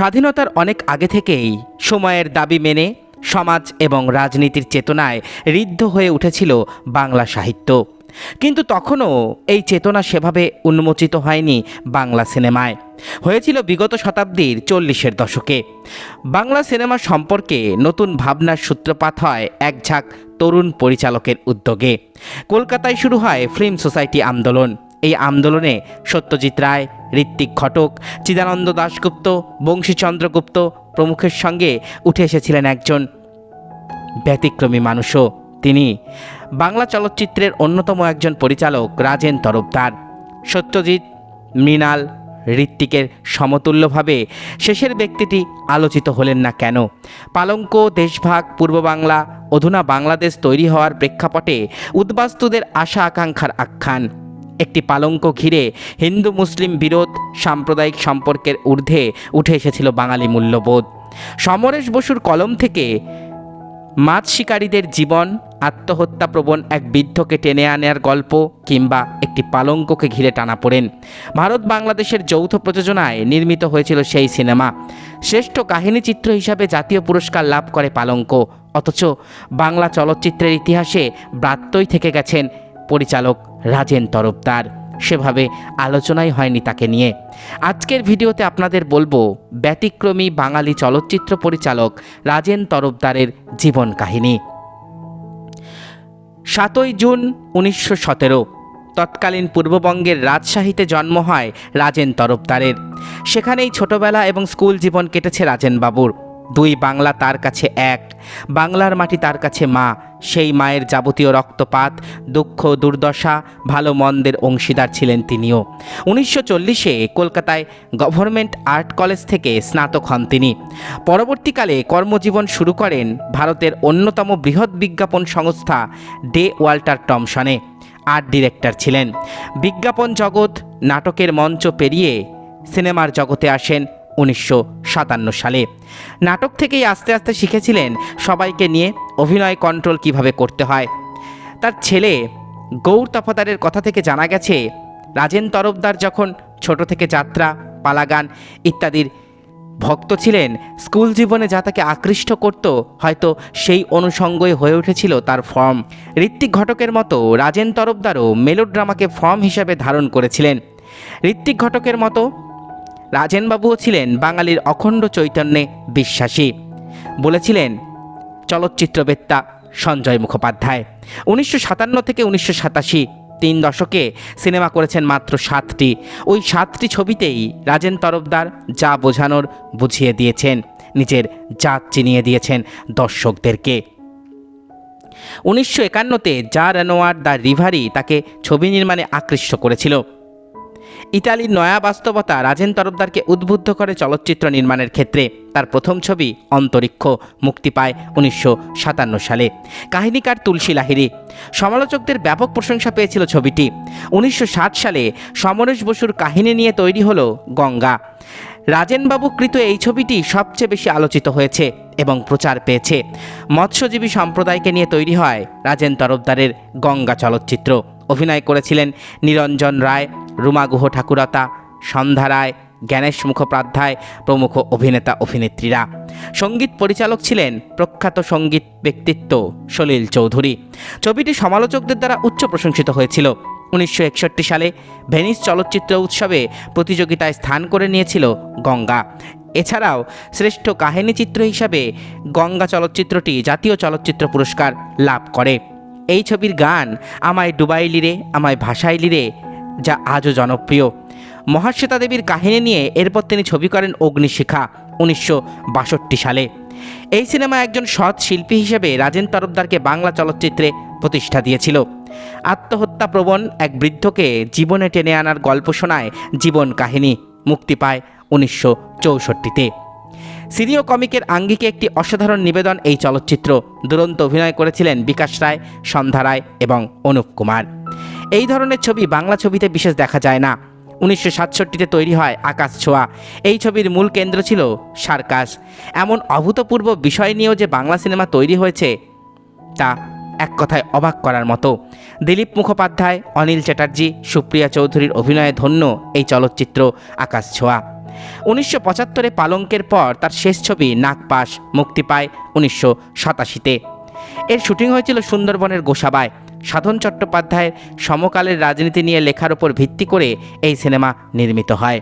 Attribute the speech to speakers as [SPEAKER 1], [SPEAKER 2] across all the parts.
[SPEAKER 1] স্বাধীনতার অনেক আগে থেকেই সময়ের দাবি মেনে সমাজ এবং রাজনীতির চেতনায় ঋদ্ধ হয়ে উঠেছিল বাংলা সাহিত্য। কিন্তু তখনও এই চেতনা সেভাবে উন্মোচিত হয়নি বাংলা সিনেমায়। হয়েছিল বিগত শতাব্দীর চল্লিশের দশকে। বাংলা সিনেমা সম্পর্কে নতুন ভাবনার সূত্রপাত হয় এক ঝাঁক তরুণ পরিচালকের উদ্যোগে। কলকাতায় শুরু হয় ফিল্ম সোসাইটি আন্দোলন। এই আন্দোলনে সত্যজিৎ রায় ঋত্বিক ঘটক, চিদানন্দ দাশগুপ্ত, বংশীচন্দ্রগুপ্ত প্রমুখের সঙ্গে উঠে এসেছিলেন একজন ব্যতিক্রমী মানুষও তিনি। বাংলা চলচ্চিত্রের অন্যতম একজন পরিচালক রাজেন তরফদার। সত্যজিৎ, মৃণাল, ঋত্বিকের সমতুল্যভাবে শেষের ব্যক্তিটি আলোচিত হলেন না কেন? পালঙ্ক, দেশভাগ, পূর্ব বাংলা, অধুনা বাংলাদেশ তৈরি হওয়ার প্রেক্ষাপটে উদ্বাস্তুদের আশা আকাঙ্ক্ষার আখ্যান। একটি পালঙ্ক ঘিরে হিন্দু মুসলিম বিরোধ, সাম্প্রদায়িক সম্পর্কের ঊর্ধ্বে উঠে এসেছিল বাঙালি মূল্যবোধ। সমরেশ বসুর কলম থেকে মাছ শিকারীদের জীবন আত্মহত্যাপ্রবণ এক বৃদ্ধকে টেনে আনার গল্প কিংবা একটি পালঙ্ককে ঘিরে টানা পড়েন। ভারত বাংলাদেশের যৌথ প্রযোজনায় নির্মিত হয়েছিল সেই সিনেমা। শ্রেষ্ঠ কাহিনী চিত্র হিসাবে জাতীয় পুরস্কার লাভ করে পালঙ্ক। অথচ বাংলা চলচ্চিত্রের ইতিহাসে ব্রাত্যই থেকে গেছেন পরিচালক। রাজেন তরফদার সেভাবে আলোচনাই হয়নি তাকে নিয়ে। আজকের ভিডিওতে আপনাদের বলব, ব্যতিক্রমী বাঙালি চলচ্চিত্র পরিচালক রাজেন তরফদারের জীবন কাহিনী। সাতই জুন উনিশশো সতেরো, তৎকালীন পূর্ববঙ্গের রাজশাহীতে জন্ম হয় রাজেন তরফদারের সেখানেই ছোটবেলা এবং স্কুল জীবন কেটেছে রাজেন বাবুর। দুই বাংলা তার কাছে এক। বাংলার মাটি তার কাছে মা। সেই মায়ের যাবতীয় রক্তপাত, দুঃখ, দুর্দশা, ভালো মন্দের অংশীদার ছিলেন তিনিও। উনিশশো চল্লিশে কলকাতায় গভর্নমেন্ট আর্ট কলেজ থেকে স্নাতক হন তিনি। পরবর্তীকালে কর্মজীবন শুরু করেন ভারতের অন্যতম বৃহৎ বিজ্ঞাপন সংস্থা ডে ওয়াল্টার টমসনে। আর্ট ডিরেক্টর ছিলেন। বিজ্ঞাপন জগৎ, নাটকের মঞ্চ পেরিয়ে সিনেমার জগতে আসেন। উনিশশো সাতান্ন সালে। নাটক থেকেই আস্তে আস্তে শিখেছিলেন সবাইকে নিয়ে অভিনয় কন্ট্রোল কীভাবে করতে হয়। তার ছেলে গৌর তফাদারের কথা থেকে জানা গেছে, রাজেন তরফদার যখন ছোট থেকে যাত্রা, পালাগান ইত্যাদির ভক্ত ছিলেন, স্কুল জীবনে যা তাকে আকৃষ্ট করত, হয়তো সেই অনুষঙ্গই হয়ে উঠেছিল তার ফর্ম। ঋত্বিক ঘটকের মতো রাজেন তরফদারও মেলোড্রামাকে ফর্ম হিসাবে ধারণ করেছিলেন। ঋত্বিক ঘটকের মতো রাজেনবাবুও ছিলেন বাঙালির অখণ্ড চৈতন্যে বিশ্বাসী। বলেছিলেন, চলচ্চিত্রবেত্তা সঞ্জয় মুখোপাধ্যায়। উনিশশো সাতান্ন থেকে উনিশশো তিন দশকে সিনেমা করেছেন মাত্র সাতটি। ওই সাতটি ছবিতেই রাজেন তরফদার যা বোঝানোর বুঝিয়ে দিয়েছেন, নিজের জাত চিনিয়ে দিয়েছেন দর্শকদেরকে। উনিশশো একান্নতে যা রেনোয়ার দ্য রিভারি তাকে ছবি নির্মাণে আকৃষ্ট করেছিল। ইতালির নয়া বাস্তবতা রাজেন তরফদারকে উদ্বুদ্ধ করে চলচ্চিত্র নির্মাণের ক্ষেত্রে। তার প্রথম ছবি, অন্তরিক্ষ, মুক্তি পায় উনিশশো সাতান্ন সালে। কাহিনীকার তুলসী লাহিরি সমালোচকদের ব্যাপক প্রশংসা পেয়েছিল ছবিটি। উনিশশো ষাট সালে সমরেশ বসুর কাহিনী নিয়ে তৈরি হলো গঙ্গা। রাজেনবাবু কৃত এই ছবিটি সবচেয়ে বেশি আলোচিত হয়েছে এবং প্রচার পেয়েছে। মৎস্যজীবী সম্প্রদায়কে নিয়ে তৈরি হয় রাজেন তরফদারের গঙ্গা চলচ্চিত্র। অভিনয় করেছিলেন নিরঞ্জন রায়, রুমা গুহ ঠাকুরতা, সন্ধ্যা রায়, জ্ঞানেশ মুখোপাধ্যায় প্রমুখ অভিনেতা অভিনেত্রীরা। সংগীত পরিচালক ছিলেন প্রখ্যাত সংগীত ব্যক্তিত্ব সলিল চৌধুরী। ছবিটি সমালোচকদের দ্বারা উচ্চ প্রশংসিত হয়েছিল। উনিশশো একষট্টি সালে ভেনিস চলচ্চিত্র উৎসবে প্রতিযোগিতায় স্থান করে নিয়েছিল গঙ্গা। এছাড়াও শ্রেষ্ঠ কাহিনী চিত্র হিসাবে গঙ্গা চলচ্চিত্রটি জাতীয় চলচ্চিত্র পুরস্কার লাভ করে। এই ছবির গান আমায় ডুবাইলি রে, আমায় ভাসাইলি রে, যা আজও জনপ্রিয়। মহাশ্বেতা দেবীর কাহিনী নিয়ে এরপর তিনি ছবি করেন অগ্নিশিখা, উনিশশো বাষট্টি সালে। এই সিনেমা একজন সৎ শিল্পী হিসেবে রাজেন তরফদারকে বাংলা চলচ্চিত্রে প্রতিষ্ঠা দিয়েছিল। আত্মহত্যা প্রবণ এক বৃদ্ধকে জীবনে টেনে আনার গল্প শোনায় জীবন কাহিনী মুক্তি পায় উনিশশো চৌষট্টিতে। সিনিয় কমিকের আঙ্গিকে একটি অসাধারণ নিবেদন এই চলচ্চিত্র। দুরন্ত অভিনয় করেছিলেন বিকাশ রায়, সন্ধ্যা রায় এবং অনুপ কুমার। এই ধরনের ছবি বাংলা ছবিতে বিশেষ দেখা যায় না। উনিশশো সাতষট্টিতে তৈরি হয় আকাশ ছোঁয়া। এই ছবির মূল কেন্দ্র ছিল সার্কাস। এমন অভূতপূর্ব বিষয় নিয়েও যে বাংলা সিনেমা তৈরি হয়েছে, তা এক কথায় অবাক করার মতো। দিলীপ মুখোপাধ্যায়, অনিল চ্যাটার্জি, সুপ্রিয়া চৌধুরীর অভিনয়ে ধন্য এই চলচ্চিত্র আকাশ ছোঁয়া। উনিশশো পঁচাত্তরে পালঙ্কের পর তার শেষ ছবি নাগপাশ মুক্তি পায় উনিশশো সাতাশিতে। এর শুটিং হয়েছিল সুন্দরবনের গোসাবায়। সাধন চট্টোপাধ্যায়ের সমকালের রাজনীতি নিয়ে লেখার ওপর ভিত্তি করে এই সিনেমা নির্মিত হয়।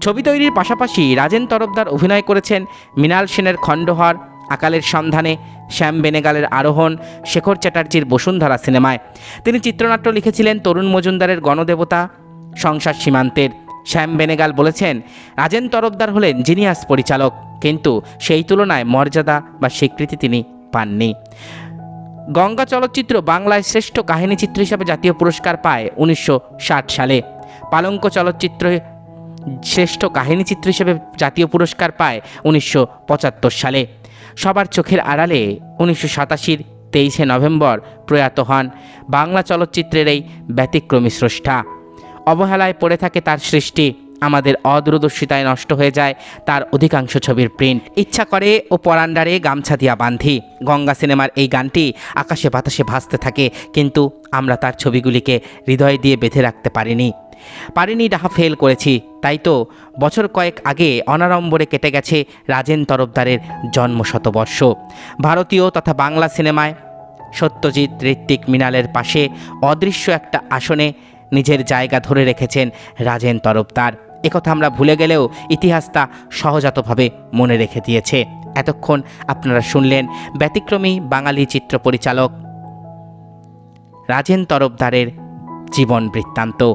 [SPEAKER 1] ছবি তৈরির পাশাপাশি রাজেন তরফদার অভিনয় করেছেন মৃণাল সেনের খণ্ডহর আকালের সন্ধানে শ্যাম বেনেগালের আরোহণ শেখর চ্যাটার্জির বসুন্ধরা সিনেমায়। তিনি চিত্রনাট্য লিখেছিলেন তরুণ মজুমদারের গণদেবতা, সংসার সীমান্তের। শ্যাম বেনেগাল বলেছেন, রাজেন তরফদার হলেন জিনিয়াস পরিচালক, কিন্তু সেই তুলনায় মর্যাদা বা স্বীকৃতি তিনি পাননি। গঙ্গা চলচ্চিত্র বাংলায় শ্রেষ্ঠ কাহিনী চিত্র হিসাবে জাতীয় পুরস্কার পায় উনিশশো ষাট সালে। পালঙ্ক চলচ্চিত্র শ্রেষ্ঠ কাহিনী চিত্র হিসেবে জাতীয় পুরস্কার পায় উনিশশো পঁচাত্তর সালে। সবার চোখের আড়ালে উনিশশো সাতাশির তেইশে নভেম্বর প্রয়াত হন। বাংলা চলচ্চিত্রের এই ব্যতিক্রমী স্রষ্টা। অবহেলায় পড়ে থাকে তার সৃষ্টি, আমাদের অদূরদর্শিতায় নষ্ট হয়ে যায় তার অধিকাংশ ছবির প্রিন্ট ইচ্ছা করে ও পরান্ডারে গামছা দিয়া বান্ধি গঙ্গা সিনেমার এই গানটি আকাশে বাতাসে ভাসতে থাকে, কিন্তু আমরা তার ছবিগুলিকে হৃদয় দিয়ে বেঁধে রাখতে পারিনি। পারিনি ডাহা ফেল করেছি। তাই তো বছর কয়েক আগে অনারম্বরে কেটে গেছে রাজেন তরফদারের জন্ম শতবর্ষ ভারতীয় তথা বাংলা সিনেমায় সত্যজিৎ ঋত্বিক মৃণালের পাশে অদৃশ্য একটা আসনে নিজের জায়গা ধরে রেখেছেন রাজেন তরফদার। একথা আমরা ভুলে গেলেও ইতিহাস তা সহজাতভাবে মনে রেখে দিয়েছে। এতক্ষণ আপনারা শুনলেন ব্যতিক্রমী বাঙালি চিত্র পরিচালক রাজেন তরফদারের জীবন বৃত্তান্ত।